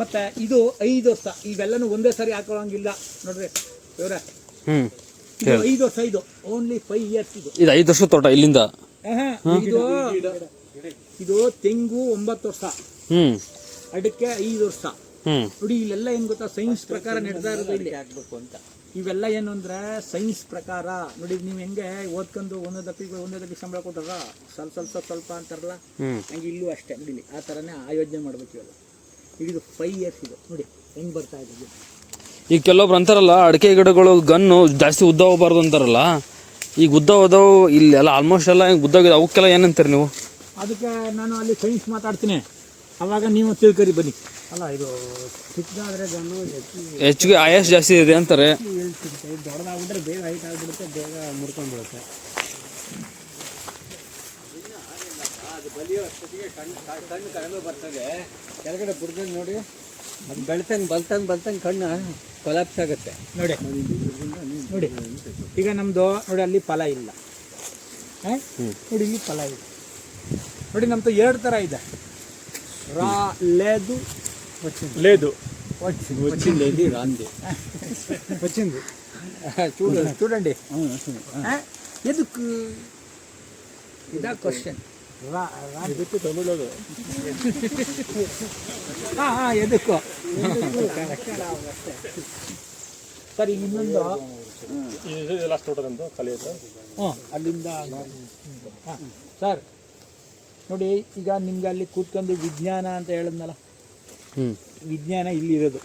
ಮತ್ತೆ ಇದು ಐದು ವರ್ಷ ಇವೆಲ್ಲನೂ ಒಂದೇ ಸರಿ ಹಾಕೊಳ್ಳಂಗಿಲ್ಲ. ನೋಡ್ರಿ ಇವರ. ಹ್ಮ್. ಐದು ವರ್ಷ ಇದು. ಓನ್ಲಿ ಫೈವ್ ಇಯರ್ಸ್ ಇದು. ಇದು ಐದು ವರ್ಷ ತೋಟ ಇಲ್ಲಿಂದ? ಇದು ಇದು ತೆಂಗು ಒಂಬತ್ತು ವರ್ಷ. ಹ್ಮ್. ಅಡಿಕೆ ಐದು ವರ್ಷ. ಹ್ಮ್. ನೋಡಿ ಇಲ್ಲೆಲ್ಲ ಏನ್ ಗೊತ್ತಾ? ಸೈನ್ಸ್ ಪ್ರಕಾರ ನಡೆದಾ ಇರೋದು ಇಲ್ಲಿ. ಆಗ್ಬೇಕು ಅಂತ ಇವೆಲ್ಲ ಏನು ಅಂದ್ರೆ ಸೈನ್ಸ್ ಪ್ರಕಾರ. ನೋಡಿ ನೀವು ಹೆಂಗೆ ಓದ್ಕೊಂಡು ಒಂದೊಂದು ದಪ್ಪಿಗೆ ಒಂದೊಂದು ದಪ್ಪಿಗೆ ಸಂಬಳ ಕೊಟ್ಟಾರ ಸ್ವಲ್ಪ ಸ್ವಲ್ಪ ಸ್ವಲ್ಪ ಅಂತಾರಲ್ಲ? ಹಂಗೆ ಇಲ್ಲೂ ಅಷ್ಟೇ. ನೋಡಿ ಆ ತರನೇ ಆಯೋಜನೆ ಮಾಡ್ಬೇಕು ಇವೆಲ್ಲ. ಇದು ಫೈವ್ ಇಯರ್ಸ್ ಇದು ನೋಡಿ ಹೆಂಗ್ ಬರ್ತಾ ಇದೆ ಈಗ ಕೆಲವೊಬ್ರು ಅಂತಾರಲ್ಲ ಅಡಿಕೆ ಗಿಡಗಳು ಗನ್ನು ಜಾಸ್ತಿ ಉದ್ದ ಹೋಗಬಾರ್ದು ಅಂತಾರಲ್ಲ ಈಗ ಉದ್ದ ಹೋದವು ಇಲ್ಲಿ ಎಲ್ಲ ಆಲ್ಮೋಸ್ಟ್ ಎಲ್ಲ ಉದ್ದ ಅವಕ್ಕೆಲ್ಲ ಏನಂತೀರಿ ನೀವು? ಅದಕ್ಕೆ ನಾನು ಅಲ್ಲಿ ಸೈನ್ಸ್ ಮಾತಾಡ್ತೀನಿ. ಅವಾಗ ನೀವು ತಿಳ್ಕರಿ ಬನ್ನಿ. ಅಲ್ಲ ಇದು ಚಿಕ್ಕದಾದ್ರೆ ಗನ್ನು ಹೆಚ್ಚು ಹೆಚ್ಚಿಗೆ ಆಯಸ್ ಜಾಸ್ತಿ ಇದೆ ಅಂತಾರೆ. ದೊಡ್ಡದಾಗ್ಬಿಟ್ರೆ ಬೇಗ ಹೈಟ್ ಆಗಿಬಿಡುತ್ತೆ ಬೇಗ ಮುರ್ಕೊಂಡ್ಬಿಡುತ್ತೆ. ಕೆಳಗಡೆ ಬುಡ್ದಂಗೆ ನೋಡಿ ಅದು ಬೆಳ್ತಂಗೆ ಬಲ್ತಂಗೆ ಬಲ್ತಂಗೆ ಕಣ್ಣು ಕೊಲಾಪ್ಸ್ ಆಗುತ್ತೆ ನೋಡಿ ನೋಡಿ ಈಗ ನಮ್ದು ನೋಡಿ ಅಲ್ಲಿ ಫಲ ಇಲ್ಲ ಆ? ನೋಡಿ ಇಲ್ಲಿ ಫಲ ಇದೆ ನೋಡಿ ನಮ್ದು ಎರಡು ಥರ ಇದೆ ರಾ ಲೇದು ಲೇದು వచ్చింది వచ్చింది ఇది రాంది వచ్చింది చూడు చూడండి ఆ? ఎందుకు ఇదా క్వశ్చన్ రా రా ಇದಕ್ಕೆ ತಮಿಳದು ಆ, ಆ, ಎದಕ್ಕೋ? ಸರಿ ಇನ್ನೊಂದು. ಲಾಸ್ಟ್ ತೋಟದಂತ ಕಲಿಯೋದು ಹ್ಞೂ ಅಲ್ಲಿಂದ ಹಾಂ ಸರ್ ನೋಡಿ ಈಗ ನಿಮ್ಗೆ ಅಲ್ಲಿ ಕೂತ್ಕೊಂಡು ವಿಜ್ಞಾನ ಅಂತ ಹೇಳಿದ್ನಲ್ಲ? ವಿಜ್ಞಾನ ಇಲ್ಲಿ ಇರೋದು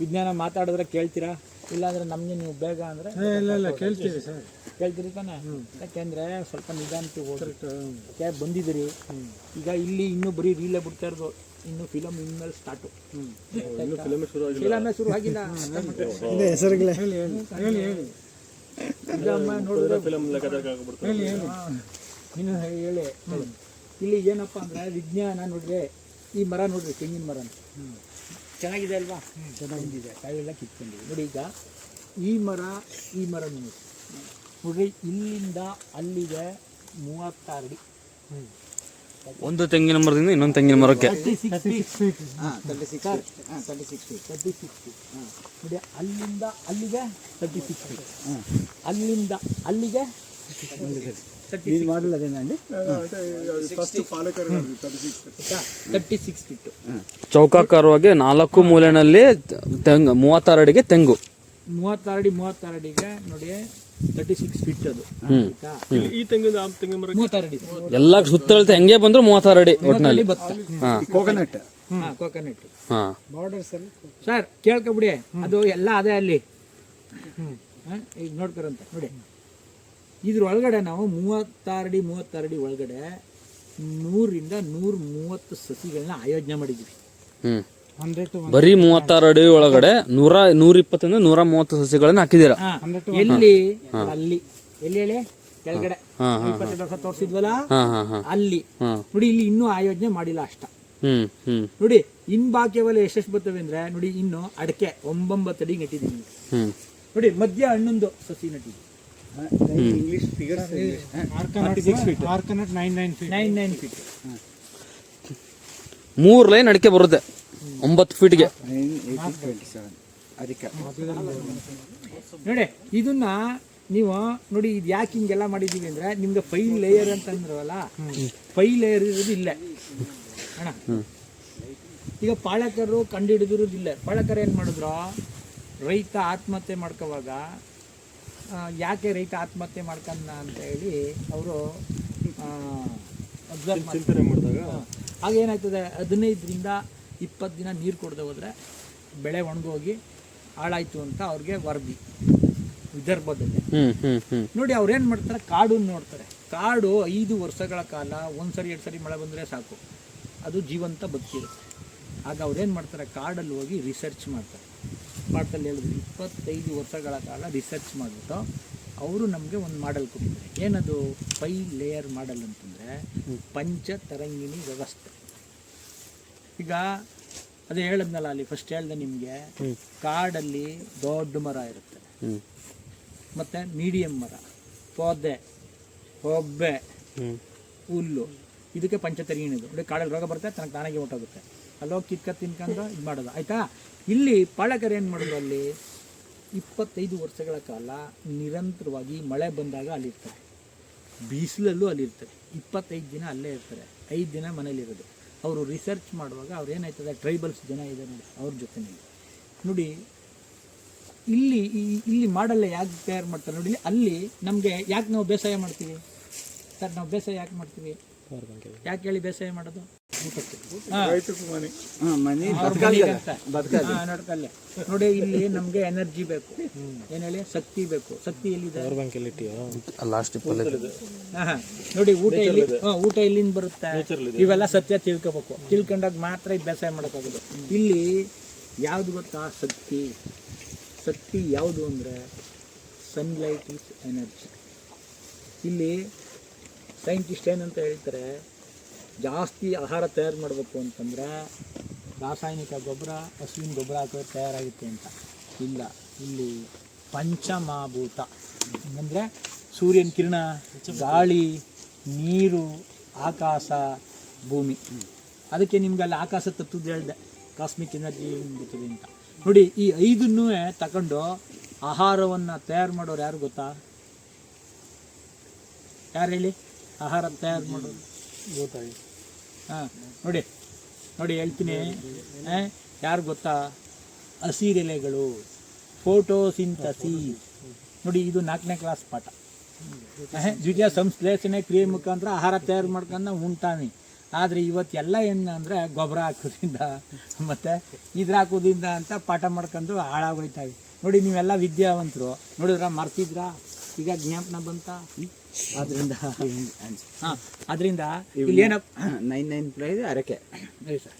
ವಿಜ್ಞಾನ ಮಾತಾಡಿದ್ರೆ ಕೇಳ್ತೀರಾ? ಇಲ್ಲಾಂದ್ರೆ ನಮಗೆ ನೀವು ಬೇಗ ಅಂದರೆ ಇಲ್ಲ ಇಲ್ಲ ಕೇಳ್ತೀವಿ ಸರ್. ಕೇಳ್ತೀರಿ ತಾನೆ? ಯಾಕೆಂದ್ರೆ ಸ್ವಲ್ಪ ನಿಧಾನಕ್ಕೆ ಹೋಗಿ. ಯಾಕೆ ಬಂದಿದ್ದೀರಿ? ಈಗ ಇಲ್ಲಿ ಇನ್ನೂ ಬರೀ ರೀಲೇ ಬಿಡ್ತಾ ಇರೋದು. ಇನ್ನು ಫಿಲಮ್ ಇನ್ಮೇಲೆ ಸ್ಟಾರ್ಟು ಫಿಲಮ್ ಶುರು ಫಿಲಮೇ ಶುರು ಆಗಿಲ್ಲ. ಇದೆ ಹೆಸರುಗಳೇ. ಹೇಳಿ ಹೇಳಿ. ಹೇಳಿ ಹೇಳಿ. ಅಮ್ಮ ನೋಡಿದ್ರೆ ಫಿಲಮ್ ಹೇಳಿ ಇನ್ನು ಹೇಳಿ ಹೇಳಿ. ಇಲ್ಲಿ ಏನಪ್ಪ ಅಂದ್ರೆ ವಿಜ್ಞಾನ ನೋಡ್ರಿ. ಈ ಮರ ನೋಡ್ರಿ ತೆಂಗಿನ ಮರ ಚೆನ್ನಾಗಿದೆ ಅಲ್ವಾ? ಚೆನ್ನಾಗಿದೆ. ಎಲ್ಲ ಕಿತ್ಕೊಂಡಿದೆ ನೋಡಿ ಈಗ ಈ ಮರ ಈ ಮರ ನೋಡಿ. ನೋಡ್ರಿ ಇಲ್ಲಿಂದ ಅಲ್ಲಿಗೆ ಮೂವತ್ತಾರು ಅಡಿ. ಒಂದು ತೆಂಗಿನ ಮರದಿಂದ ಇನ್ನೊಂದು ತೆಂಗಿನ ಮರಕ್ಕೆ. ನೋಡಿ ಅಲ್ಲಿಂದ ಅಲ್ಲಿಗೆ ತರ್ಟಿ ಸಿಕ್ಸ್ ಅಲ್ಲಿಂದ ಅಲ್ಲಿಗೆ ಅದೇನಂడి ಫಸ್ಟ್ ಪಾಲಕರು ತರ್ಟಿ ಸಿಕ್ಸ್ ಫಿಟ್ಟು ಚೌಕಾಕಾರವಾಗಿ ನಾಲ್ಕು ಮೂಲೆನಲ್ಲಿ ತೆಂಗು ಮೂವತ್ತಾರು ಅಡಿಗೆ ತೆಂಗು. ಮೂವತ್ತಾರು ಅಡಿ ಮೂವತ್ತಾರು ಅಡಿಗೆ ನೋಡಿ ತರ್ಟಿ ಸಿಕ್ಸ್ ಫಿಟ್ ಅದು. ಹ್ಮ್. ಆಯ್ತಾ? ಈ ತೆಂಗಿನ ಆ ತೆಂಗಿನ ಮರ ಮೂವತ್ತಾರು ಅಡಿ. ಎಲ್ಲ ಸುತ್ತಳತೆ ಹೆಂಗೆ ಬಂದ್ರು ಮೂವತ್ತಾರು ಅಡಿ ಒಟ್ಟಿನಲ್ಲಿ ಭತ್ತ ಹಾ ಕೋಕೋನಟ್ ಹಾ. ಕೋಕೋನಟ್ ಹಾ ಸರ್ ಕೇಳ್ಕೊಬಿಡಿ. ಅದು ಎಲ್ಲ ಅದೇ ಅಲ್ಲಿ. ಹಾ, ಈಗ ನೋಡ್ಕರಂತ ನೋಡಿ. ಇದ್ರ ಒಳಗಡೆ ನಾವು ಮೂವತ್ತಾರು ಅಡಿ ಮೂವತ್ತಾರು ಅಡಿ ಒಳಗಡೆ ನೂರಿಂದ ನೂರ ಮೂವತ್ತು ಸಸಿಗಳನ್ನ ಆಯೋಜನೆ ಮಾಡಿದ್ವಿ ಬರೀ ಮೂವತ್ತಾರು ಅಡಿ ಒಳಗಡೆ ನೂರ ನೂರ ಇಪ್ಪತ್ತರಿಂದ ನೂರ ಮೂವತ್ತು ಸಸಿಗಳನ್ನ ಹಾಕಿದೀರ ಎಲ್ಲಿ? ಅಲ್ಲಿ. ಎಲ್ಲಿ ಹೇಳಿ ಕೆಳಗಡೆ. ಇಪ್ಪತ್ತೆರಡು ವರ್ಷ ತೋರಿಸಿದ್ವಲ್ಲ? ಹಾ ಹಾ ಹಾ. ಅಲ್ಲಿ. ನೋಡಿ ಇಲ್ಲಿ ಇನ್ನೂ ಆಯೋಜನೆ ಮಾಡಿಲ್ಲ ಅಷ್ಟ. ನೋಡಿ ಇನ್ ಬಾಕಿಯವಲ್ಲ ಎಷ್ಟೆಷ್ಟು ಬರ್ತವೆ ಅಂದ್ರೆ ನೋಡಿ ಇನ್ನು ಅಡಕೆ ಒಂಬೊಂಬತ್ತು ಅಡಿ ನೆಟ್ಟಿದ್ದೀನಿ ಹ್ಮ್. ನೋಡಿ ಮಧ್ಯ ಹಣ್ಣೊಂದು ಸಸಿ ನೆಟ್ಟಿದ್ದೀನಿ English figures areca nut nine nine feet nine nine feet ಮೂರ್ ಲೈನ್ ಅಡಿಕೆ ಬರುತ್ತೆ. ಒಂಬತ್ತು ಫೀಟ್ಗೆ ಅದಕ್ಕೆ ನೋಡಿ ಇದನ್ನ ನೀವು ನೋಡಿ ಇದು ಯಾಕೆ ಹಿಂಗೆಲ್ಲ ಮಾಡಿದೀವಿ ಅಂದ್ರೆ ನಿಮ್ಗೆ ಫೈವ್ ಲೇಯರ್ ಅಂತ ಅಂದ್ರವಲ್ಲ ಫೈವ್ ಲೇಯರ್ ಇರೋದು ಇಲ್ಲೇ. ಅಣ್ಣ ಈಗ ಪಾಳಕರು ಕಂಡು ಹಿಡಿದಿರೋದಿಲ್ಲ. ಪಾಳಕರು ಏನು ಮಾಡಿದ್ರು ರೈತ ಆತ್ಮಹತ್ಯೆ ಮಾಡ್ಕೋವಾಗ ಯಾಕೆ ರೈತ ಆತ್ಮಹತ್ಯೆ ಮಾಡ್ಕೊಂಡ ಅಂತ ಹೇಳಿ ಅವರು ಅಬ್ಸರ್ವ್ ಚಿಂತನೆ ಮಾಡಿದಾಗ? ಆಗ ಏನಾಗ್ತದೆ ಹದಿನೈದರಿಂದ ಇಪ್ಪತ್ತು ದಿನ ನೀರು ಕೊಡದೆ ಹೋದರೆ ಬೆಳೆ ಒಣಗೋಗಿ ಹಾಳಾಯ್ತು ಅಂತ ಅವ್ರಿಗೆ ವರದಿ ವಿದರ್ಭದಲ್ಲಿ. ನೋಡಿ ಅವ್ರು ಏನು ಮಾಡ್ತಾರೆ ಕಾಡು ನೋಡ್ತಾರೆ. ಕಾಡು ಐದು ವರ್ಷಗಳ ಕಾಲ ಒಂದು ಸರಿ ಎರಡು ಸರಿ ಮಳೆ ಬಂದರೆ ಸಾಕು. ಅದು ಜೀವಂತ ಬದುಕಿರುತ್ತೆ. ಆಗ ಅವ್ರೇನು ಮಾಡ್ತಾರೆ ಕಾಡಲ್ಲಿ ಹೋಗಿ ರಿಸರ್ಚ್ ಮಾಡ್ತಾರೆ. ಪಾಠದಲ್ಲಿ ಹೇಳಿದ್ರು ಇಪ್ಪತ್ತೈದು ವರ್ಷಗಳ ಕಾಲ ರಿಸರ್ಚ್ ಮಾಡಿಬಿಟ್ಟು ಅವರು ನಮಗೆ ಒಂದು ಮಾಡೆಲ್ ಕೊಟ್ಟಿದ್ದಾರೆ. ಏನದು? ಫೈ ಲೇಯರ್ ಮಾಡೆಲ್ ಅಂತಂದರೆ ಪಂಚ ತರಂಗಿಣಿ ವ್ಯವಸ್ಥೆ. ಈಗ ಅದೇ ಹೇಳಿದ್ನಲ್ಲ ಅಲ್ಲಿ ಫಸ್ಟ್ ಹೇಳ್ದೆ ನಿಮಗೆ ಕಾಡಲ್ಲಿ ದೊಡ್ಡ ಮರ ಇರುತ್ತೆ. ಮತ್ತು ಮೀಡಿಯಂ ಮರ ಪೊದೆ ಹೊಬ್ಬೆ ಹುಲ್ಲು ಇದಕ್ಕೆ ಪಂಚತರಿಗಿಣಿದು ಅಂದರೆ ಕಾಡಲ್ಲಿ ರೋಗ ಬರುತ್ತೆ ತನಗೆ ತಾನಾಗೆ ಹೊಟ್ಟೋಗುತ್ತೆ ಅಲ್ಲೋಗಿ ಕಿತ್ಕ ತಿನ್ಕೊಂಡು ಇದು ಮಾಡೋದು ಆಯಿತಾ? ಇಲ್ಲಿ ಪಾಳಕರ್ ಏನು ಮಾಡೋದು ಅಲ್ಲಿ? ಇಪ್ಪತ್ತೈದು ವರ್ಷಗಳ ಕಾಲ ನಿರಂತರವಾಗಿ ಮಳೆ ಬಂದಾಗ ಅಲ್ಲಿರ್ತಾರೆ ಬಿಸಿಲಲ್ಲೂ ಅಲ್ಲಿರ್ತಾರೆ ಇಪ್ಪತ್ತೈದು ದಿನ ಅಲ್ಲೇ ಇರ್ತಾರೆ. ಐದು ದಿನ ಮನೇಲಿರೋದು ಅವರು ರಿಸರ್ಚ್ ಮಾಡುವಾಗ ಅವ್ರು ಏನಾಯ್ತದೆ? ಟ್ರೈಬಲ್ಸ್ ಜನ ಇದೆ ನೋಡಿ, ಅವ್ರ ಜೊತೇನೆ ನೋಡಿ, ಇಲ್ಲಿ ಇಲ್ಲಿ ಮಾಡಲ್ಲ ಯಾಕೆ ತಯಾರು ಮಾಡ್ತಾರೆ ನೋಡಿ, ಅಲ್ಲಿ ನಮಗೆ ಯಾಕೆ ನಾವು ಬೇಸಾಯ ಮಾಡ್ತೀವಿ? ಸರ್, ನಾವು ಬೇಸಾಯ ಯಾಕೆ ಮಾಡ್ತೀವಿ? ಯಾಕೆ ಹೇಳಿ ಬೇಸಾಯ ಮಾಡೋದು? ನೋಡ್ಕಲ್ಲೇ. ನೋಡಿ ಇಲ್ಲಿ ನಮ್ಗೆ ಎನರ್ಜಿ ಬೇಕು. ಏನ್ ಹೇಳಿ? ಶಕ್ತಿ ಬೇಕು. ಶಕ್ತಿ ಎಲ್ಲಿದೆ. ನೋಡಿ ಊಟ ಇಲ್ಲಿ ಹಾ, ಊಟ ಎಲ್ಲಿಂದ ಬರುತ್ತೆ? ಇವೆಲ್ಲ ಸತ್ಯ ತಿಳ್ಕೋಬೇಕು. ತಿಳ್ಕೊಂಡಾಗ ಮಾತ್ರ ಇದು ಬೇಸಾಯ ಮಾಡೋಕ್ಕಾಗೋದು. ಇಲ್ಲಿ ಯಾವ್ದು ಗೊತ್ತಾ? ಶಕ್ತಿ. ಶಕ್ತಿ ಯಾವುದು ಅಂದ್ರೆ ಸನ್ಲೈಟ್ ಈಸ್ ಎನರ್ಜಿ ಇಲ್ಲಿ ಸೈಂಟಿಸ್ಟ್ ಏನಂತ ಹೇಳ್ತಾರೆ? ಜಾಸ್ತಿ ಆಹಾರ ತಯಾರು ಮಾಡಬೇಕು ಅಂತಂದರೆ ರಾಸಾಯನಿಕ ಗೊಬ್ಬರ, ಹಸುವಿನ ಗೊಬ್ಬರ ಹಾಕಿದ್ರೆ ತಯಾರಾಗುತ್ತೆ ಅಂತ. ಇಲ್ಲ, ಇಲ್ಲಿ ಪಂಚಮಭೂತ. ಅಂದರೆ ಸೂರ್ಯನ ಕಿರಣ, ಗಾಳಿ, ನೀರು, ಆಕಾಶ, ಭೂಮಿ. ಅದಕ್ಕೆ ನಿಮ್ಗೆ ಅಲ್ಲಿ ಆಕಾಶ ತತ್ವದ್ದು ಹೇಳಿದೆ. ಕಾಸ್ಮಿಕ್ ಎನರ್ಜಿ ಬರ್ತದೆ ಅಂತ. ನೋಡಿ, ಈ ಐದನ್ನೂ ತಗೊಂಡು ಆಹಾರವನ್ನು ತಯಾರು ಮಾಡೋರು ಯಾರು ಗೊತ್ತಾ? ಯಾರು ಹೇಳಿ? ಆಹಾರ ತಯಾರು ಮಾಡೋರು. ಗೊತ್ತಾಗಿ ಹಾಂ, ನೋಡಿ ನೋಡಿ, ಹೇಳ್ತೀನಿ. ಯಾರು ಗೊತ್ತಾ? ಹಸಿರೆಲೆಗಳು ಫೋಟೋಸಿಂಥಸಿಸ್ ನೋಡಿ, ಇದು ನಾಲ್ಕನೇ ಕ್ಲಾಸ್ ಪಾಠ. ದ್ವಿತೀಯ ಸಂಶ್ಲೇಷಣೆ, ಕ್ರಿಯೆ ಮುಖಾಂತರ ಆಹಾರ ತಯಾರು ಮಾಡ್ಕೊಂಡು ಉಂಟಾನಿ ಆದರೆ ಇವತ್ತೆಲ್ಲ ಏನು ಅಂದರೆ ಗೊಬ್ಬರ ಹಾಕೋದ್ರಿಂದ, ಮತ್ತು ಇದ್ರ ಹಾಕೋದ್ರಿಂದ ಅಂತ ಪಾಠ ಮಾಡ್ಕೊಂಡು ಹಾಳಾಗೋಯ್ತಾವೆ ನೋಡಿ, ನೀವೆಲ್ಲ ವಿದ್ಯಾವಂತರು, ನೋಡಿದ್ರ ಮರ್ತಿದ್ರಾ? ಈಗ ಜ್ಞಾಪನ ಬಂತ? ಅದರಿಂದ ಹಾಂ ಅದರಿಂದ ಇಲ್ಲಿ ಏನಪ್ಪ ನೈನ್ ನೈನ್ ಪ್ರೈಸ್ ಅರಕೆ. ಸರ್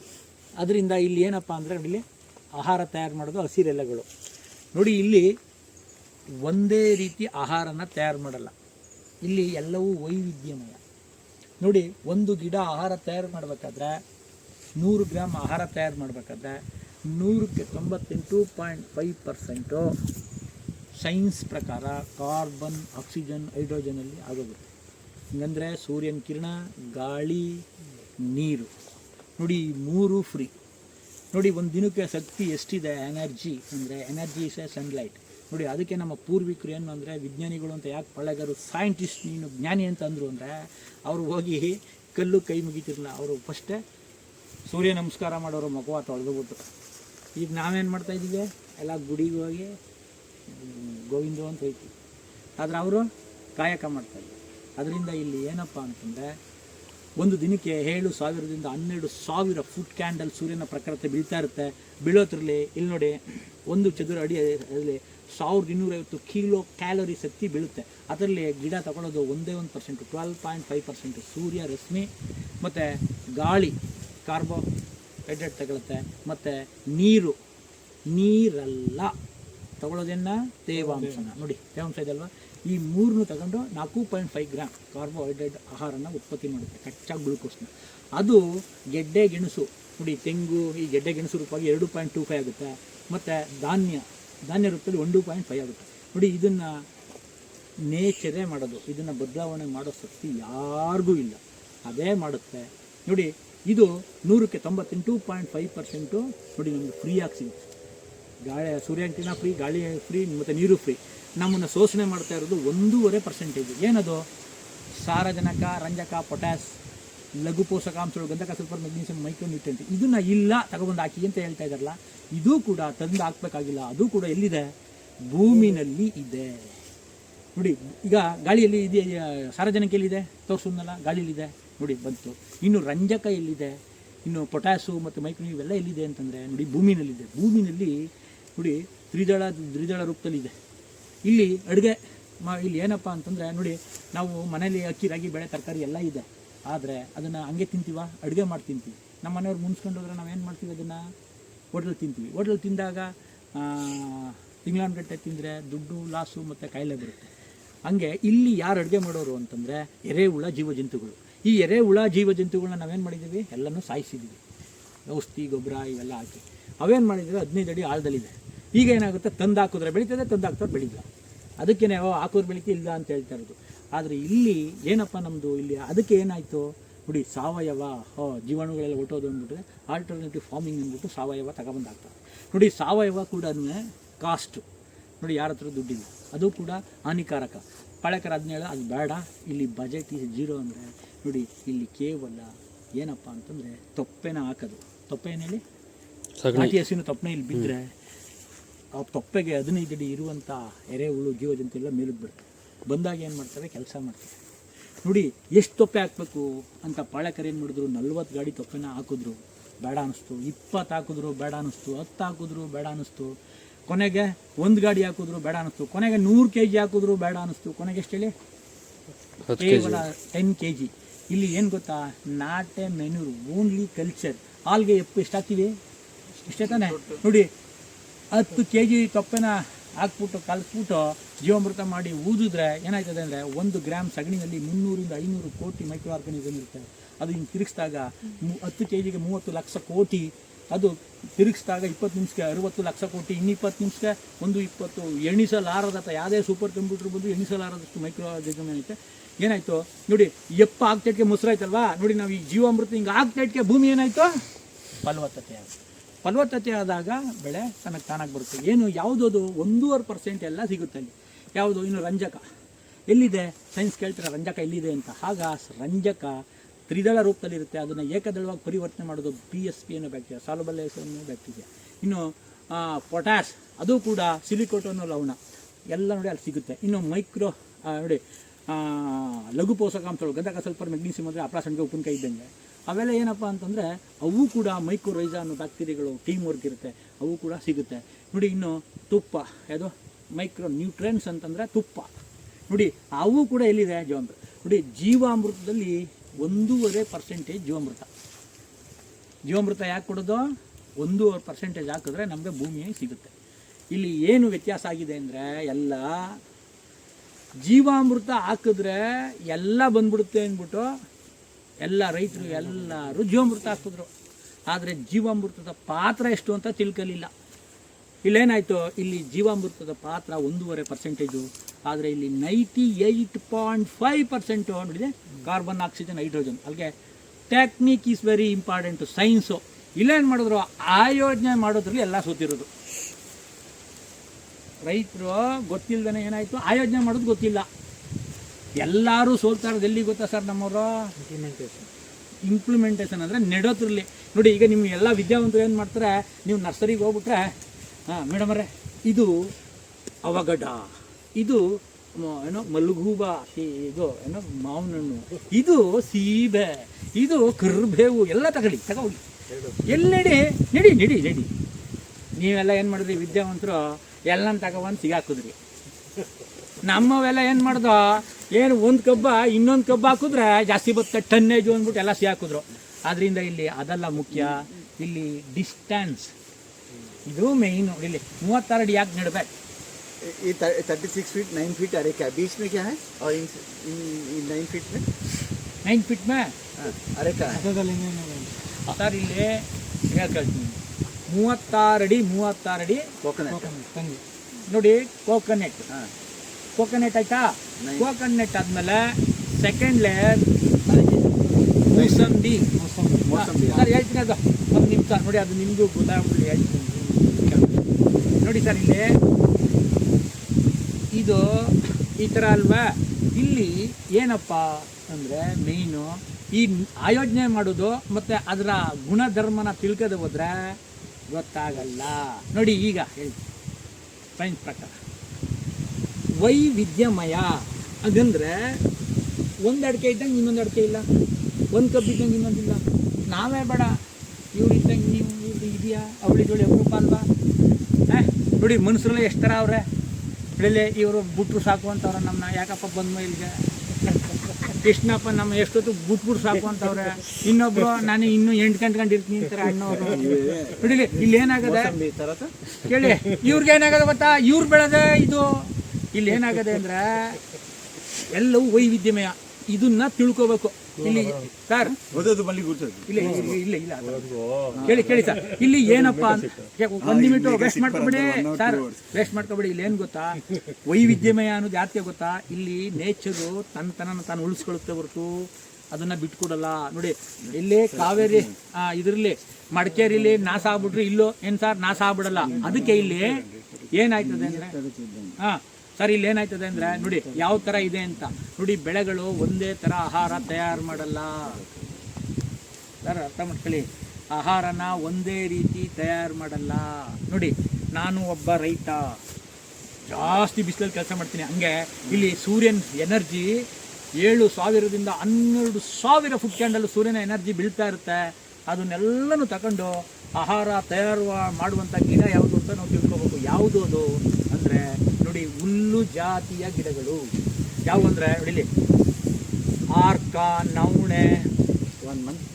ಅದರಿಂದ ಇಲ್ಲಿ ಏನಪ್ಪ ಅಂದರೆ ಇಲ್ಲಿ ಆಹಾರ ತಯಾರು ಮಾಡೋದು ಹಸಿರೆಲೆಗಳು ನೋಡಿ ಇಲ್ಲಿ ಒಂದೇ ರೀತಿ ಆಹಾರನ ತಯಾರು ಮಾಡಲ್ಲ. ಇಲ್ಲಿ ಎಲ್ಲವೂ ವೈವಿಧ್ಯಮಯ. ನೋಡಿ ಒಂದು ಗಿಡ ಆಹಾರ ತಯಾರು ಮಾಡಬೇಕಾದ್ರೆ ನೂರು ಗ್ರಾಮ್ ಆಹಾರ ತಯಾರು ಮಾಡಬೇಕಾದ್ರೆ ನೂರಕ್ಕೆ ತೊಂಬತ್ತೆಂಟು ಪಾಯಿಂಟ್ ಫೈವ್ ಪರ್ಸೆಂಟು ಸೈನ್ಸ್ ಪ್ರಕಾರ ಕಾರ್ಬನ್, ಆಕ್ಸಿಜನ್, ಹೈಡ್ರೋಜನಲ್ಲಿ ಆಗೋಗುತ್ತೆ. ಹಿಂಗಂದ್ರೆ ಸೂರ್ಯನ ಕಿರಣ, ಗಾಳಿ, ನೀರು. ನೋಡಿ, ಮೂರು ಫ್ರೀ ನೋಡಿ, ಒಂದು ದಿನಕ್ಕೆ ಶಕ್ತಿ ಎಷ್ಟಿದೆ? ಎನರ್ಜಿ ಅಂದರೆ ಎನರ್ಜಿ ಇಸ್ ಎ ಸನ್ಲೈಟ್ ನೋಡಿ, ಅದಕ್ಕೆ ನಮ್ಮ ಪೂರ್ವಿಕರು ಏನು ಅಂದರೆ, ವಿಜ್ಞಾನಿಗಳು ಅಂತ ಯಾಕೆ ಪಳೆಗರು ಸೈಂಟಿಸ್ಟ್ ನೀನು ಜ್ಞಾನಿ ಅಂತ ಅಂದರು ಅಂದರೆ, ಅವರು ಹೋಗಿ ಕಲ್ಲು ಕೈ ಮುಗಿತಿರಲಿಲ್ಲ. ಅವರು ಫಸ್ಟೇ ಸೂರ್ಯ ನಮಸ್ಕಾರ ಮಾಡೋರು ಮಗುವ ತೊಳೆದುಬಿಟ್ಟು ಈಗ ನಾವೇನು ಮಾಡ್ತಾ ಇದ್ದೀವಿ ಎಲ್ಲ ಗುಡಿಗೆ ಹೋಗಿ ಗೋವಿಂದ ಅಂತ ಹೇಳ್ತೀವಿ. ಆದರೆ ಅವರು ಕಾಯಕ ಮಾಡ್ತಾರೆ ಅದರಿಂದ ಇಲ್ಲಿ ಏನಪ್ಪ ಅಂತಂದರೆ, ಒಂದು ದಿನಕ್ಕೆ ಏಳು ಸಾವಿರದಿಂದ ಹನ್ನೆರಡು ಸಾವಿರ ಫುಟ್ ಕ್ಯಾಂಡಲ್ ಸೂರ್ಯನ ಪ್ರಖರತೆ ಬೀಳ್ತಾ ಇರುತ್ತೆ. ಬೀಳೋದ್ರಲ್ಲಿ ಇಲ್ಲಿ ನೋಡಿ ಒಂದು ಚದುರ ಅಡಿ ಅದರಲ್ಲಿ ಸಾವಿರದ ಇನ್ನೂರೈವತ್ತು ಕಿಲೋ ಕ್ಯಾಲೋರಿ ಶಕ್ತಿ ಬೀಳುತ್ತೆ. ಅದರಲ್ಲಿ ಗಿಡ ತಗೊಳ್ಳೋದು ಒಂದೇ ಒಂದು percent twelve point five percent ಸೂರ್ಯ, ರಶ್ಮಿ, ಮತ್ತು ಗಾಳಿ ಕಾರ್ಬೋಹೈಡ್ರೇಟ್ ತಗೊಳುತ್ತೆ. ಮತ್ತು ನೀರು, ನೀರಲ್ಲ. ತಗೊಳ್ಳೋದನ್ನ ತೇವಾಂಶನ. ನೋಡಿ, ತೇವಾಂಶ ಇದಲ್ವಾ? ಈ ಮೂರನ್ನು ತಗೊಂಡು ನಾಲ್ಕು ಪಾಯಿಂಟ್ ಫೈವ್ ಗ್ರಾಮ್ ಕಾರ್ಬೋಹೈಡ್ರೇಟ್ ಆಹಾರನ ಉತ್ಪತ್ತಿ ಮಾಡುತ್ತೆ, ಕಚ್ಚಾ ಗ್ಲುಕೋಸ್ನ. ಅದು ಗೆಡ್ಡೆ, ಗೆಣಸು. ನೋಡಿ, ತೆಂಗು, ಈ ಗೆಡ್ಡೆ, ಗೆಣಸು ರೂಪವಾಗಿ ಎರಡು ಪಾಯಿಂಟ್ ಟು ಫೈವ್ ಆಗುತ್ತೆ? ಮತ್ತು ಧಾನ್ಯ ಧಾನ್ಯ ರೂಪದಲ್ಲಿ ಒಂದು ಪಾಯಿಂಟ್ ಫೈವ್ ಆಗುತ್ತೆ? ನೋಡಿ, ಇದನ್ನು ನೇಚರೇ ಮಾಡೋದು, ಇದನ್ನು ಬದಲಾವಣೆ ಮಾಡೋ ಶಕ್ತಿ ಯಾರಿಗೂ ಇಲ್ಲ. ಅದೇ ಮಾಡುತ್ತೆ. ನೋಡಿ, ಇದು ನೂರಕ್ಕೆ ತೊಂಬತ್ತೆಂಟು ಪಾಯಿಂಟ್ ಫೈವ್ ಪರ್ಸೆಂಟು, ನೋಡಿ, ನಮಗೆ ಫ್ರೀಯಾಗಿ ಸಿಗುತ್ತೆ ಗಾಳಿ ಸೂರ್ಯಂಟಿನ ಫ್ರೀ ಗಾಳಿ ಫ್ರೀ ಮತ್ತು ನೀರು ಫ್ರೀ ನಮ್ಮನ್ನು ಶೋಷಣೆ ಮಾಡ್ತಾ ಇರೋದು ಒಂದೂವರೆ ಪರ್ಸೆಂಟೇಜ್ ಏನದು? ಸಾರಜನಕ, ರಂಜಕ ಪೊಟ್ಯಾಸ್ ಲಘು ಪೋಷಕಾಂಶಗಳು, ಗಂಧಕ, ಸಲ್ಫರ್ ಮೆಗ್ನೀಷಿಯಂ ಮೈಕ್ರೋ ನ್ಯೂಟ್ರೆಂಟ್ ಇದನ್ನು ಇಲ್ಲ ತಗೊಬಂದು ಹಾಕಿ ಅಂತ ಹೇಳ್ತಾ ಇದ್ದಾರಲ್ಲ ಇದು ಕೂಡ ತಂದು ಹಾಕ್ಬೇಕಾಗಿಲ್ಲ, ಅದು ಕೂಡ ಎಲ್ಲಿದೆ? ಭೂಮಿನಲ್ಲಿ ಇದೆ. ನೋಡಿ, ಈಗ ಗಾಳಿಯಲ್ಲಿ ಇದೆ, ಸಾರಜನಕ ಎಲ್ಲಿದೆ? ತೋರಿಸೋದಲ್ಲ ಗಾಳಿಯಲ್ಲಿದೆ. ನೋಡಿ, ಬಂತು. ಇನ್ನು ರಂಜಕ ಎಲ್ಲಿದೆ? ಇನ್ನು ಪೊಟ್ಯಾಸು ಮತ್ತು ಮೈಕ್ರೋ ಇವೆಲ್ಲ ಎಲ್ಲಿದೆ ಅಂತಂದರೆ, ನೋಡಿ, ಭೂಮಿನಲ್ಲಿದೆ. ಭೂಮಿನಲ್ಲಿ ನೋಡಿ ದ್ವಿದಳ ರೂಪದಲ್ಲಿ ಇದೆ ಇಲ್ಲಿ ಅಡುಗೆ ಮಾ, ಇಲ್ಲಿ ಏನಪ್ಪ ಅಂತಂದರೆ ನೋಡಿ, ನಾವು ಮನೇಲಿ ಅಕ್ಕಿ, ರಾಗಿ, ಬೇಳೆ, ತರಕಾರಿ ಎಲ್ಲ ಇದೆ. ಆದರೆ ಅದನ್ನು ಹಂಗೆ ತಿಂತೀವ? ಅಡುಗೆ ಮಾಡಿ ತಿಂತೀವಿ. ನಮ್ಮ ಮನೆಯವ್ರು ಮುನ್ಸ್ಕೊಂಡು ಹೋದ್ರೆ ನಾವೇನು ಮಾಡ್ತೀವಿ ಅದನ್ನು? ಹೋಟ್ಲಲ್ಲಿ ತಿಂತೀವಿ. ಹೋಟ್ಲಲ್ಲಿ ತಿಂದಾಗ ತಿಂಗಳಾನ್ಗಟ್ಟೆ ತಿಂದರೆ ದುಡ್ಡು, ಲಾಸು ಮತ್ತು ಕಾಯಿಲೆ ಬರುತ್ತೆ. ಹಂಗೆ ಇಲ್ಲಿ ಯಾರು ಅಡುಗೆ ಮಾಡೋರು ಅಂತಂದರೆ ಎರೆಹುಳ ಜೀವಜಂತುಗಳು. ಈ ಎರೆಹುಳ ಜೀವಜಂತುಗಳನ್ನ ನಾವೇನು ಮಾಡಿದ್ದೀವಿ ಎಲ್ಲನೂ ಸಾಯಿಸಿದ್ದೀವಿ ಔಷಧಿ, ಗೊಬ್ಬರ ಇವೆಲ್ಲ ಹಾಕಿ. ಅವೇನು ಮಾಡಿದ್ದೀವಿ ಹದಿನೈದು ಅಡಿ ಆಳದಲ್ಲಿದೆ. ಈಗ ಏನಾಗುತ್ತೆ? ತಂದು ಹಾಕಿದ್ರೆ ಬೆಳೀತದೆ ತಂದು ಹಾಕ್ತಾರೆ ಬೆಳೀಲ್ಲ. ಅದಕ್ಕೇನೆ ಓ ಹಾಕೋರು ಬೆಳೀತಿ ಇಲ್ಲ ಅಂತ ಹೇಳ್ತಾ ಇರೋದು. ಆದರೆ ಇಲ್ಲಿ ಏನಪ್ಪ ನಮ್ಮದು ಇಲ್ಲಿ ಅದಕ್ಕೆ ಏನಾಯಿತು? ನೋಡಿ ಸಾವಯವ ಹೋ ಜೀವಾಣುಗಳೆಲ್ಲ ಹೊಟ್ಟೋದು ಅಂದ್ಬಿಟ್ರೆ ಆಲ್ಟರ್ನೇಟಿವ್ ಫಾರ್ಮಿಂಗ್ ಅಂದ್ಬಿಟ್ಟು ಸಾವಯವ ತಗೊಬಂದು ಹಾಕ್ತಾರೆ. ನೋಡಿ ಸಾವಯವ ಕೂಡ ಕಾಸ್ಟ್ ನೋಡಿ ಯಾರ ಹತ್ರ ದುಡ್ಡಿಲ್ಲ. ಅದು ಕೂಡ ಹಾನಿಕಾರಕ. ಪಳೆಕರ ಹದಿನೇಳು ಅದು ಬೇಡ. ಇಲ್ಲಿ ಬಜೆಟ್ ಈಸ್ ಜೀರೋ ಅಂದರೆ ನೋಡಿ ಇಲ್ಲಿ ಕೇವಲ ಏನಪ್ಪ ಅಂತಂದರೆ ತೊಪ್ಪೆನ ಹಾಕೋದು. ತೊಪ್ಪೆ ಸಗಣಿ. ನಾಟಿ ಹಸಿನ ತೊಪ್ಪನೆ ಇಲ್ಲಿ ಬಿದ್ದರೆ ಆ ತೊಪ್ಪೆಗೆ ಹದಿನೈದು ಅಡಿ ಇರುವಂಥ ಎರೆಹುಳು ಜೀವಜಂತು ಎಲ್ಲ ಮೇಲಕ್ಕೆ ಬಿಡುತ್ತೆ ಬಂದಾಗ ಏನು ಮಾಡ್ತವೆ? ಕೆಲಸ ಮಾಡ್ತವೆ. ನೋಡಿ ಎಷ್ಟು ತೊಪ್ಪೆ ಹಾಕಬೇಕು ಅಂತ ಪಾಳಕರು ಏನು ಮಾಡಿದ್ರು? ನಲ್ವತ್ತು ಗಾಡಿ ತೊಪ್ಪೆನ ಹಾಕಿದ್ರು. ಬೇಡ ಅನ್ನಿಸ್ತು ಇಪ್ಪತ್ತು ಹಾಕಿದ್ರು ಬೇಡ ಅನ್ನಿಸ್ತು ಹತ್ತು ಹಾಕಿದ್ರು ಬೇಡ ಅನ್ನಿಸ್ತು ಕೊನೆಗೆ ಒಂದು ಗಾಡಿ ಹಾಕಿದ್ರು ಬೇಡ ಅನ್ನಿಸ್ತು ಕೊನೆಗೆ ನೂರು ಕೆ ಜಿ ಹಾಕಿದ್ರು ಬೇಡ ಅನ್ನಿಸ್ತು ಕೊನೆಗೆ ಎಷ್ಟು ಹೇಳಿ? ಕೇವಲ ಟೆನ್ ಕೆ ಜಿ ಇಲ್ಲಿ ಏನು ಗೊತ್ತಾ? ನಾಟೆ ಮೆನ್ಯೂರ್ ಓನ್ಲಿ ಕಲ್ಚರ್ ಹಾಲ್ಗೆ ಎಪ್ಪು ಎಷ್ಟು ಹಾಕ್ತೀವಿ? ಇಷ್ಟೇ ತಾನೆ? ನೋಡಿ ಹತ್ತು ಕೆ ಜಿ ತೊಪ್ಪೆನ ಹಾಕ್ಬಿಟ್ಟು ಕಲಿಸ್ಬಿಟ್ಟು ಜೀವಾಮೃತ ಮಾಡಿ ಊದಿದ್ರೆ ಏನಾಯ್ತದೆ ಅಂದರೆ ಒಂದು ಗ್ರಾಮ್ ಸಗಣಿನಲ್ಲಿ ಮುನ್ನೂರಿಂದ ಐನೂರು ಕೋಟಿ ಮೈಕ್ರೋ ಆರ್ಗನಿಸಮ್ ಇರುತ್ತೆ. ಅದು ಹಿಂಗೆ ತಿರುಗಿಸಿದಾಗ ಹತ್ತು ಕೆ ಜಿಗೆ ಮೂವತ್ತು ಲಕ್ಷ ಕೋಟಿ. ಅದು ತಿರುಗಿಸಿದಾಗ ಇಪ್ಪತ್ತು ನಿಮಿಷಕ್ಕೆ ಅರುವತ್ತು ಲಕ್ಷ ಕೋಟಿ ಇನ್ನು ಇಪ್ಪತ್ತು ನಿಮಿಷಕ್ಕೆ ಒಂದು ಇಪ್ಪತ್ತು ಎಣಿಸಲಾರದತ್ತ ಯಾವುದೇ ಸೂಪರ್ ಕಂಪ್ಯೂಟರ್ ಬಂದು ಎಣಿಸಲಾರದಷ್ಟು ಮೈಕ್ರೋ ಆರ್ಗನಿಸಮ್ ಏನೈತೆ ಏನಾಯ್ತು? ನೋಡಿ, ಎಪ್ಪ ಆಗ್ತೈಟ್ಗೆ ಮೊಸರಾಯ್ತಲ್ವಾ? ನೋಡಿ, ನಾವು ಈ ಜೀವಾಮೃತ ಹಿಂಗೆ ಆಗ್ತೈಟ್ಗೆ ಭೂಮಿ ಏನಾಯ್ತು? ಫಲವತ್ತತೆ ಆಗುತ್ತೆ ಫಲವತ್ತತೆ ಆದಾಗ ಬೆಳೆ ತನಗೆ ತಾನಾಗಿ ಬರುತ್ತೆ ಏನು, ಯಾವುದದು? ಒಂದೂವರೆ ಪರ್ಸೆಂಟ್ ಎಲ್ಲ ಸಿಗುತ್ತೆ ಅಲ್ಲಿ. ಯಾವುದು? ಇನ್ನು ರಂಜಕ. ಎಲ್ಲಿದೆ? ಸೈನ್ಸ್ ಕೇಳ್ತಾರೆ, ರಂಜಕ ಎಲ್ಲಿದೆ ಅಂತ? ಆಗ ರಂಜಕ ತ್ರಿದಳ ರೂಪದಲ್ಲಿರುತ್ತೆ. ಅದನ್ನು ಏಕದಳವಾಗಿ ಪರಿವರ್ತನೆ ಮಾಡೋದು ಬಿ ಎಸ್ ಪಿ ಅನ್ನೋ ಬ್ಯಾಕ್ಟೀರಿಯಾ ಸಾಲಬಲ್ ಅನ್ನೋ ಬ್ಯಾಕ್ಟೀರಿಯಾ ಇನ್ನು ಪೊಟ್ಯಾಸ್ ಅದು ಕೂಡ ಸಿಲಿಕೋಟ್ ಅನ್ನೋ ಲವಣ. ಎಲ್ಲ ನೋಡಿ ಅಲ್ಲಿ ಸಿಗುತ್ತೆ. ಇನ್ನು ಮೈಕ್ರೋ ನೋಡಿ ಲಘು ಪೋಷಕಾಂಶಗಳು ಗಂಧಕ ಸಲ್ಫರ್ ಮೆಗ್ನೀಸಿಯಮ್ ಅಂದರೆ ಅಪ್ರಾಸಂಗೆ ಉಪ್ಪಿನಕಾಯಿ ಇದ್ದಂಗೆ. ಅವೆಲ್ಲ ಏನಪ್ಪ ಅಂತಂದರೆ ಅವು ಕೂಡ ಮೈಕ್ರೋರೈಜಾ ಅನ್ನೋ ಬ್ಯಾಕ್ಟೀರಿಯಾಗಳು ಟೀಮ್ ವರ್ಕ್ ಇರುತ್ತೆ. ಅವು ಕೂಡ ಸಿಗುತ್ತೆ. ನೋಡಿ ಇನ್ನು ತುಪ್ಪ, ಯಾವುದು? ಮೈಕ್ರೋ ನ್ಯೂಟ್ರೆನ್ಸ್ ಅಂತಂದರೆ ತುಪ್ಪ. ನೋಡಿ, ಅವು ಕೂಡ ಎಲ್ಲಿದೆ ಜೀವಾಮೃತ? ನೋಡಿ, ಜೀವಾಮೃತದಲ್ಲಿ ಒಂದೂವರೆ ಪರ್ಸೆಂಟೇಜ್ ಜೀವಾಮೃತ. ಜೀವಾಮೃತ ಯಾಕೆ ಕೊಡೋದು? ಒಂದೂವರೆ ಪರ್ಸೆಂಟೇಜ್ ಹಾಕಿದ್ರೆ ನಮಗೆ ಭೂಮಿ ಸಿಗುತ್ತೆ. ಇಲ್ಲಿ ಏನು ವ್ಯತ್ಯಾಸ ಆಗಿದೆ ಅಂದರೆ ಎಲ್ಲ ಜೀವಾಮೃತ ಹಾಕಿದ್ರೆ ಎಲ್ಲ ಬಂದ್ಬಿಡುತ್ತೆ ಅಂದ್ಬಿಟ್ಟು ಎಲ್ಲ ರೈತರು ಎಲ್ಲ ಜೀವಾಮೃತ ಹಾಕಿದ್ರು. ಆದರೆ ಜೀವಾಮೃತದ ಪಾತ್ರ ಎಷ್ಟು ಅಂತ ತಿಳ್ಕಲಿಲ್ಲ. ಇಲ್ಲೇನಾಯಿತು, ಇಲ್ಲಿ ಜೀವಾಮೃತದ ಪಾತ್ರ ಒಂದೂವರೆ ಪರ್ಸೆಂಟೇಜು ಆದರೆ ಇಲ್ಲಿ ninety eight point five percent ನೋಡಿದೆ ಕಾರ್ಬನ್ ಆಕ್ಸಿಜನ್ ಹೈಡ್ರೋಜನ್ ಅಲ್ಲಿಗೆ technique is very important science ಇಲ್ಲೇನು ಮಾಡಿದ್ರು, ಆಯೋಜನೆ ಮಾಡೋದ್ರಲ್ಲಿ ಎಲ್ಲ ಸುತ್ತಿರೋದು ರೈತರು ಗೊತ್ತಿಲ್ಲದೇ ಏನಾಯಿತು, ಆಯೋಜನೆ ಮಾಡೋದು ಗೊತ್ತಿಲ್ಲ. ಎಲ್ಲರೂ ಸೋಲ್ತಾ ಇರೋದು ಎಲ್ಲಿ ಗೊತ್ತಾ ಸರ್ ನಮ್ಮವರು? ಇಂಪ್ಲಿಮೆಂಟೇಷನ್ ಅಂದರೆ ನೆಡೋದ್ರಲ್ಲಿ ನೋಡಿ, ಈಗ ನಿಮ್ಮ ಎಲ್ಲ ವಿದ್ಯಾವಂತರು ಏನು ಮಾಡ್ತಾರೆ? ನೀವು ನರ್ಸರಿಗೆ ಹೋಗ್ಬಿಟ್ರೆ, ಹಾಂ ಮೇಡಮರೇ ಇದು ಅವಗಡ ಇದು ಏನೋ ಮಲ್ಗೂಬ ಇದು, ಏನೋ ಮಾವಿನ ಹಣ್ಣು ಇದು ಸೀಬೆ, ಇದು ಕರ್ಬೇವು, ಎಲ್ಲ ತಗೊಳ್ಳಿ ತಗೊಳ್ಳಿ. ಎಲ್ಲೆಡಿ, ನಡಿ ನಡಿ ನಡಿ. ನೀವೆಲ್ಲ ಏನು ಮಾಡಿದ್ರಿ, ವಿದ್ಯಾವಂತರು? ಎಲ್ಲನ ತಗೊಬಂದು ಸಿಗಾಕಿದ್ರಿ. ನಮ್ಮವೆಲ್ಲ ಏನು ಮಾಡ್ದೋ ಏನು ಒಂದು ಕಬ್ಬ ಇನ್ನೊಂದು ಕಬ್ಬು ಹಾಕಿದ್ರೆ ಜಾಸ್ತಿ ಬರುತ್ತೆ ಟನ್ನೇಜು ಅಂದ್ಬಿಟ್ಟು ಎಲ್ಲ ಸಿಗಾಕಿದ್ರು ಅದರಿಂದ ಇಲ್ಲಿ ಅದೆಲ್ಲ ಮುಖ್ಯ ಇಲ್ಲಿ ಡಿಸ್ಟೆನ್ಸ್ ಇದು ಮೇಯ್ನು ಇಲ್ಲಿ ಮೂವತ್ತಾರು ಅಡಿ ಯಾಕೆ ನೆಡ್ಬೇಕು ये thirty six feet nine feet अरे क्या बीच में क्या है और इन इन नाइन फीट में ನೈನ್ ಫಿಟ್ ಮೇ हाँ, अरे क्या है ಸರ್ ಇಲ್ಲಿ ಹೇಳ್ಕೊಳ್ತೀನಿ ಮೂವತ್ತಾರು ಅಡಿ ಮೂವತ್ತಾರು ಅಡಿ कोकोनट ನೋಡಿ ಕೋಕೋನೆಟ್ हाँ ಕೋಕೋನೆಟ್ ಆಯ್ತಾ. ಕೋಕೋನೆಟ್ ಆದಮೇಲೆ second layer mosambi mosambi, sir ಹೇಳ್ತೀನಿ ಅದು. ಒಂದು ನಿಮಿಷ ನೋಡಿ ಅದು ನಿಮಗೂ ಗೊತ್ತಾಗ್ಬಿಡಿ ಹೇಳ್ತೀನಿ. ನೋಡಿ ಸರ್ ಇಲ್ಲಿ ಇದು ಈ ಥರ ಅಲ್ವಾ? ಇಲ್ಲಿ ಏನಪ್ಪ ಅಂದರೆ ಮೇಯ್ನು ಈ ಆಯೋಜನೆ ಮಾಡೋದು ಮತ್ತು ಅದರ ಗುಣಧರ್ಮನ ತಿಳ್ಕೋದು ಹೋದ್ರೆ ಗೊತ್ತಾಗಲ್ಲ. ನೋಡಿ ಈಗ ಹೇಳ್ತೀನಿ. ಸೈನ್ಸ್ ಪ್ರಕಾರ. ವೈವಿಧ್ಯಮಯ. ಅದಂದರೆ ಒಂದು ಅಡಿಕೆ ಇದ್ದಂಗೆ ಇನ್ನೊಂದು ಅಡಿಕೆ ಇಲ್ಲ. ಒಂದು ಕಬ್ಬು ಇದ್ದಂಗೆ ಇನ್ನೊಂದಿಲ್ಲ ನಾವೇ ಬೇಡ. ಇವ್ರು ಇದ್ದಂಗೆ ನೀವು ಇವ್ರು ಇದೆಯಾ? ಅವಳಿದೊಳಿ ಅಪರೂಪ ಅಲ್ವಾ? ಹಾಂ? ನೋಡಿ ಮನುಷ್ಯರಲ್ಲೇ ಎಷ್ಟು ಥರ ಅವ್ರೆ. ಬೆಳೆ ಇವರು ಬುಟ್ಟು ಸಾಕು ಅಂತವ್ರೆ ನಮ್ಮನ್ನ ಯಾಕಪ್ಪ ಬಂದ ಮೈಲಿಗೆ? ಕೃಷ್ಣಪ್ಪ ನಮ್ಮ ಎಷ್ಟೊತ್ತು ಬುಟ್ಬಿಟ್ಟು ಸಾಕು ಅಂತವ್ರೆ ಇನ್ನೊಬ್ರು ನಾನು ಇನ್ನೂ ಎಂಟು ಗಂಟೆ ಗಂಟೆ ಇರ್ತೀನಿ ಅಂತಾರೆ ಅಣ್ಣವ್ರು. ಬಿಡಿಲಿ ಇಲ್ಲಿ ಏನಾಗದೆ ಕೇಳಿ ಇವ್ರಿಗೆ ಏನಾಗದೆ ಗೊತ್ತಾ? ಇವ್ರು ಬೆಳೆದೆ ಇದು ಇಲ್ಲಿ ಏನಾಗದೆ ಅಂದ್ರೆ ಎಲ್ಲವೂ ವೈವಿಧ್ಯಮಯ. ಇದನ್ನ ತಿಳ್ಕೋಬೇಕು. ಇಲ್ಲಿ ಸರ್. ಇಲ್ಲ ಇಲ್ಲ ಇಲ್ಲ ಕೇಳಿ ಕೇಳಿ ಸರ್. ಇಲ್ಲಿ ಏನಪ್ಪಾ ಒಂದ್ ನಿಮಿಟ್ ವೇಸ್ಟ್ ಮಾಡ್ಕೊಬೇಡಿ ಸರ್. ವೇಸ್ಟ್ ಮಾಡ್ಕೊಬೇಡಿ. ಇಲ್ಲಿ ಏನ್ ಗೊತ್ತಾ? ವೈವಿಧ್ಯಮಯ ಅನ್ನೋದು ಯಾಕೆ ಗೊತ್ತಾ? ಇಲ್ಲಿ ನೇಚರ್ ತನ್ನ ತನ್ನ ತಾನು ಉಳಿಸ್ಕೊಳ್ಳುತ್ತೆ ಹೊರತು ಅದನ್ನ ಬಿಟ್ಕೊಡಲ್ಲ. ನೋಡಿ ಇಲ್ಲಿ ಕಾವೇರಿ ಇದ್ರಲ್ಲಿ ಮಡಿಕೇರಿಲಿ ನಾಸ ಆಗ್ಬಿಟ್ರಿ ಇಲ್ಲೋ ಏನ್ ಸರ್? ನಾಸ ಆಗ್ಬಿಡಲ್ಲ. ಅದಕ್ಕೆ ಇಲ್ಲಿ ಏನಾಯ್ತದೆ ಅಂದ್ರೆ ಹಾ ಸರ್ ಇಲ್ಲಿ ಏನಾಯ್ತದೆ ಅಂದ್ರೆ ನೋಡಿ, ಯಾವ ತರ ಇದೆ ಅಂತ. ನೋಡಿ, ಬೆಳೆಗಳು ಒಂದೇ ತರ ಆಹಾರ ತಯಾರು ಮಾಡಲ್ಲ. ಸರ್, ಅರ್ಥ ಮಾಡ್ಕೊಳ್ಳಿ. ಆಹಾರನ ಒಂದೇ ರೀತಿ ತಯಾರು ಮಾಡಲ್ಲ. ನೋಡಿ, ನಾನು ಒಬ್ಬ ರೈತ. ಜಾಸ್ತಿ ಬಿಸಿಲಲ್ಲಿ ಕೆಲಸ ಮಾಡ್ತೀನಿ. ಹಂಗೆ ಇಲ್ಲಿ ಸೂರ್ಯನ ಎನರ್ಜಿ ಏಳು ಸಾವಿರದಿಂದ ಹನ್ನೆರಡು ಸಾವಿರ ಫುಟ್ ಕ್ಯಾಂಡಲ್ ಸೂರ್ಯನ ಎನರ್ಜಿ ಬೀಳ್ತಾ ಇರುತ್ತೆ. ಅದನ್ನೆಲ್ಲನೂ ತಗೊಂಡು ಆಹಾರ ತಯಾರು ಮಾಡುವಂಥ ಗಿಡ ಯಾವುದು ಅಂತ ನಾವು ತಿಳ್ಕೊಬೇಕು. ಯಾವುದು ಅದು? ಅಂದರೆ ನೋಡಿ ಹುಲ್ಲು ಜಾತಿಯ ಗಿಡಗಳು. ಯಾವ ಅಂದ್ರೆ ನೋಡಿಲಿ ಆರ್ಕ ನವಣೆ. ಒಂದು ಮಂತ್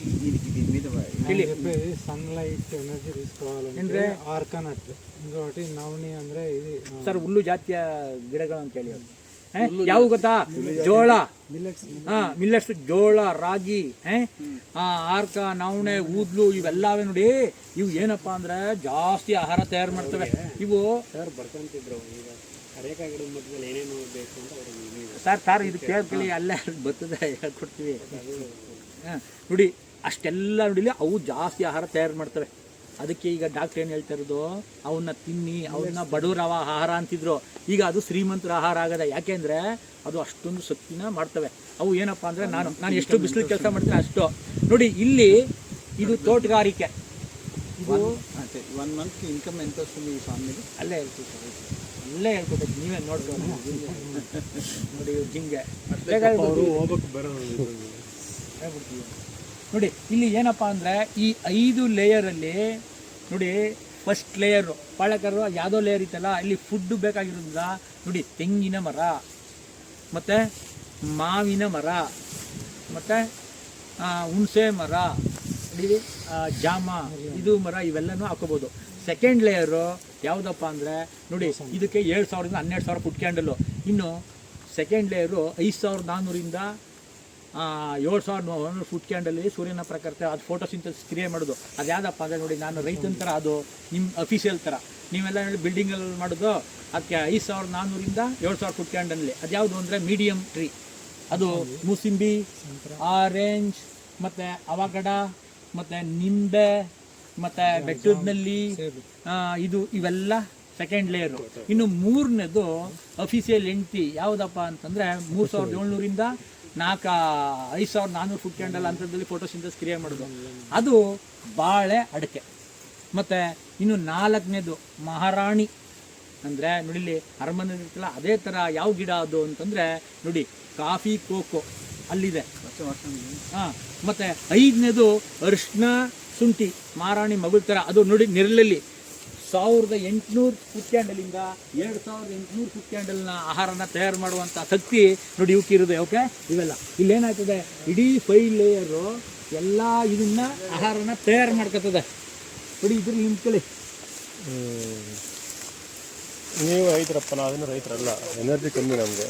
ಸನ್ಲೈಟ್ ಎನರ್ಜಿ ಅಂದ್ರೆ ಆರ್ಕನ್ ಇಂಗೋಟಿ ನವಣಿ ಅಂದರೆ ಸರ್ ಹುಲ್ಲು ಜಾತಿಯ ಗಿಡಗಳು ಅಂತ ಹೇಳಿ. ಯಾವ ಗೊತ್ತಾ? ಜೋಳ. ಹಾ ಮಿಲ್ಲೆಟ್ಸ್ ಜೋಳ ರಾಗಿ ಆರ್ಕ ನವಣೆ ಊದ್ಲು ಇವೆಲ್ಲವೇ ನೋಡಿ. ಇವು ಏನಪ್ಪಾ ಅಂದ್ರೆ ಜಾಸ್ತಿ ಆಹಾರ ತಯಾರು ಮಾಡ್ತವೆ. ಇವು ಈಗ. ಸರ್ ಸರ್ ಇದು ಕೇಳ್ಕೊಳ್ಳಿ ಅಲ್ಲೇ ಬರ್ತದೆ ಹೇಳ್ಕೊಡ್ತೀವಿ. ಹಾಂ ನೋಡಿ ಅಷ್ಟೆಲ್ಲ ನೋಡಿಲಿ ಅವು ಜಾಸ್ತಿ ಆಹಾರ ತಯಾರು ಮಾಡ್ತವೆ. ಅದಕ್ಕೆ ಈಗ ಡಾಕ್ಟ್ರ್ ಏನು ಹೇಳ್ತಾ ಇರೋದು? ಅವನ್ನ ತಿನ್ನಿ ಅವನ್ನ ಬಡವರ ಆಹಾರ ಅಂತಿದ್ರು. ಈಗ ಅದು ಶ್ರೀಮಂತರ ಆಹಾರ ಆಗದ. ಯಾಕೆಂದರೆ ಅದು ಅಷ್ಟೊಂದು ಶಕ್ತಿನ ಮಾಡ್ತವೆ. ಅವು ಏನಪ್ಪ ಅಂದರೆ ನಾನು ನಾನು ಎಷ್ಟು ಬಿಸಿಲು ಕೆಲಸ ಮಾಡ್ತೀನಿ ಅಷ್ಟು. ನೋಡಿ ಇಲ್ಲಿ ಇದು ತೋಟಗಾರಿಕೆ. ಇದು ಒನ್ ಮಂತ್ ಇನ್ಕಮ್ ಎಂತ ಅಲ್ಲೇ ಇರ್ತೀವಿ ಅಲ್ಲೇ ಹೇಳ್ಕೊಬೇಕು ನೀವೇ ನೋಡ್ಕೊಂಡು ನೋಡಿ ಜಿಂಗೆ ಬರೋದು ಹೇಳ್ಬಿಡ್ತೀವಿ. ನೋಡಿ ಇಲ್ಲಿ ಏನಪ್ಪ ಅಂದ್ರೆ ಈ ಐದು ಲೇಯರಲ್ಲಿ ನೋಡಿ ಫಸ್ಟ್ ಲೇಯರು ಪಾಳಕರು ಯಾವುದೋ ಲೇಯರ್ ಇತ್ತಲ್ಲ ಇಲ್ಲಿ ಫುಡ್ ಬೇಕಾಗಿರೋದ್ರಿಂದ ನೋಡಿ ತೆಂಗಿನ ಮರ ಮತ್ತು ಮಾವಿನ ಮರ ಮತ್ತು ಹುಣಸೆ ಮರ ಜಾಮ ಇದು ಮರ ಇವೆಲ್ಲನೂ ಹಾಕೋಬೋದು. ಸೆಕೆಂಡ್ ಲೇಯರು ಯಾವುದಪ್ಪ ಅಂದರೆ ನೋಡಿ ಇದಕ್ಕೆ ಏಳು ಸಾವಿರದಿಂದ ಹನ್ನೆರಡು ಸಾವಿರ ಫುಟ್ ಕ್ಯಾಂಡಲು ಇನ್ನು ಸೆಕೆಂಡ್ ಲೇಯರು ಐದು ಸಾವಿರದ ನಾನ್ನೂರಿಂದ ಏಳು ಸಾವಿರದ ಫುಟ್ ಕ್ಯಾಂಡಲ್ಲಿ ಸೂರ್ಯನ ಪ್ರಕೃತಿ ಅದು ಫೋಟೋ ಸಿಂಥಸಿಸ್ ಕ್ರಿಯೆ ಮಾಡೋದು. ಅದು ಯಾವುದಪ್ಪ ಅಂದರೆ ನೋಡಿ ನಾನು ರೈತನ ಥರ ಅದು ನಿಮ್ಮ ಅಫಿಷಿಯಲ್ ಥರ ನೀವೆಲ್ಲ ಹೇಳಿ ಬಿಲ್ಡಿಂಗಲ್ಲಿ ಮಾಡೋದು ಅದಕ್ಕೆ ಐದು ಸಾವಿರದ ನಾನ್ನೂರಿಂದ ಏಳು ಸಾವಿರ ಫುಟ್ ಕ್ಯಾಂಡಲ್ಲಿ ಅದು ಯಾವುದು ಅಂದರೆ ಮೀಡಿಯಮ್ ಟ್ರೀ ಅದು ಮೂಸಿಂಬಿ ಆರೆಂಜ್ ಮತ್ತು ಅವಗಡ ಮತ್ತು ನಿಂಬೆ ಮತ್ತು ಬೆಟ್ಟದಲ್ಲಿ ಇದು ಇವೆಲ್ಲ ಸೆಕೆಂಡ್ ಲೇಯರು ಇನ್ನು ಮೂರನೇದು ಅಫಿಷಿಯಲ್ ಎಂಟಿ ಯಾವುದಪ್ಪ ಅಂತಂದರೆ ಮೂರು ಸಾವಿರದ ಏಳ್ನೂರಿಂದ ನಾಲ್ಕು ಐದು ಸಾವಿರದ ನಾನ್ನೂರು ಫುಟ್ ಕ್ಯಾಂಡಲ್ ಅಂಥದ್ದಲ್ಲಿ ಫೋಟೋಸಿಂಥಸ್ ಕ್ರಿಯೇಟ್ ಮಾಡೋದು. ಅದು ಬಾಳೆ ಅಡಕೆ. ಮತ್ತು ಇನ್ನು ನಾಲ್ಕನೇದು ಮಹಾರಾಣಿ. ಅಂದರೆ ನೋಡಿಲಿ ಅರಮನೆ ಇರುತ್ತಲ್ಲ ಅದೇ ಥರ ಯಾವ ಗಿಡ ಅದು ಅಂತಂದರೆ ನೋಡಿ ಕಾಫಿ ಕೋಕೋ ಅಲ್ಲಿದೆ. ಹಾ ಮತ್ತು ಐದನೇದು ಅರಿಶಿನ ಶುಂಠಿ ಮಾರಾಣಿ ಮಗಳ ಥರ ಅದು ನೋಡಿ ನೆರಳಲ್ಲಿ ಸಾವಿರದ ಎಂಟುನೂರು ಫುಟ್ ಕ್ಯಾಂಡಲಿಂದ ಎರಡು ಸಾವಿರದ ಎಂಟುನೂರು ಕುತ್ಕ್ಯಾಂಡಲ್ನ ಆಹಾರನ ತಯಾರು ಮಾಡುವಂಥ ಶಕ್ತಿ ನೋಡಿ ಇವಕ್ಕೆ ಇರೋದು ಓಕೆ? ಇವೆಲ್ಲ. ಇಲ್ಲೇನಾಗ್ತದೆ? ಇಡೀ ಫೈ ಲೇಯರು ಎಲ್ಲ ಇದನ್ನ ಆಹಾರನ ತಯಾರು ಮಾಡ್ಕೊತದೆ ನೋಡಿ ಇದ್ರಲ್ಲಿ ನಿಂತ್ಕೊಳ್ಳಿ ನೀವು ರೈತರಪ್ಪ ನಾವೇನು ರೈತರಲ್ಲ. ಎನರ್ಜಿ ಕಮ್ಮಿ ನಮಗೆ.